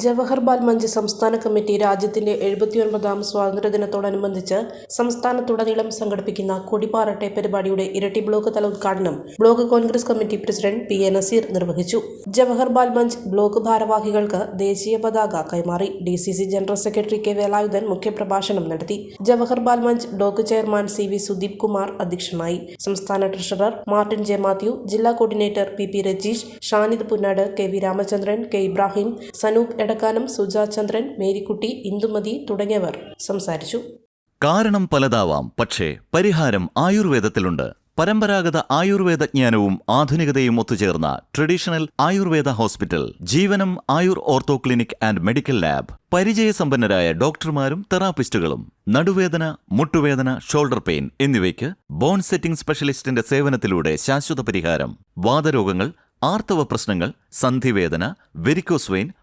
Jawaharlal Munch സംസ്ഥാന committee രാജ്യത്തിന്റെ എഴുപത്തിയൊൻപതാം സ്വാതന്ത്ര്യദിനത്തോടനുബന്ധിച്ച് സംസ്ഥാനത്തുടനീളം സംഘടിപ്പിക്കുന്ന കൊടിപാറട്ടെ പരിപാടിയുടെ ഇരട്ടി ബ്ലോക്ക് തല ഉദ്ഘാടനം block congress committee president P A Naseer നിർവഹിച്ചു. ജവഹർബാൽ മഞ്ച് ബ്ലോക്ക് ഭാരവാഹികൾക്ക് ദേശീയ പതാക കൈമാറി. D C C general secretary K Velayudhan മുഖ്യപ്രഭാഷണം നടത്തി. Jawahar Bal Manch block chairman C V Sudeep Kumar അധ്യക്ഷനായി. സംസ്ഥാന ട്രഷറർ മാർട്ടിൻ ജെ മാത്യു ജില്ലാ coordinator P P Rajeesh Shanid Punnad K V Ramachandran K Ibrahim Sanoop Edakkanam Sujachandran Marykutty Indumathi തുടങ്ങിയവർ സംസാരിച്ചു. കാരണം പലതാവാം പക്ഷേ പരിഹാരം ആയുർവേദത്തിലുണ്ട്. പരമ്പരാഗത ആയുർവേദ ജ്ഞാനവും ആധുനികതയും ഒത്തുചേർന്ന traditional ayurveda hospital Jeevanam Ayur ortho clinic and medical lab പരിചയസമ്പന്നരായ ഡോക്ടർമാരും തെറാപ്പിസ്റ്റുകളും നടുവേദന മുട്ടുവേദന ഷോൾഡർ പെയിൻ എന്നിവയ്ക്ക് ബോൺ സെറ്റിംഗ് സ്പെഷ്യലിസ്റ്റിന്റെ സേവനത്തിലൂടെ ശാശ്വത പരിഹാരം. വാദരോഗങ്ങൾ ആർത്തവ പ്രശ്നങ്ങൾ സന്ധിവേദന വെരിക്കോസ് വെയിൻ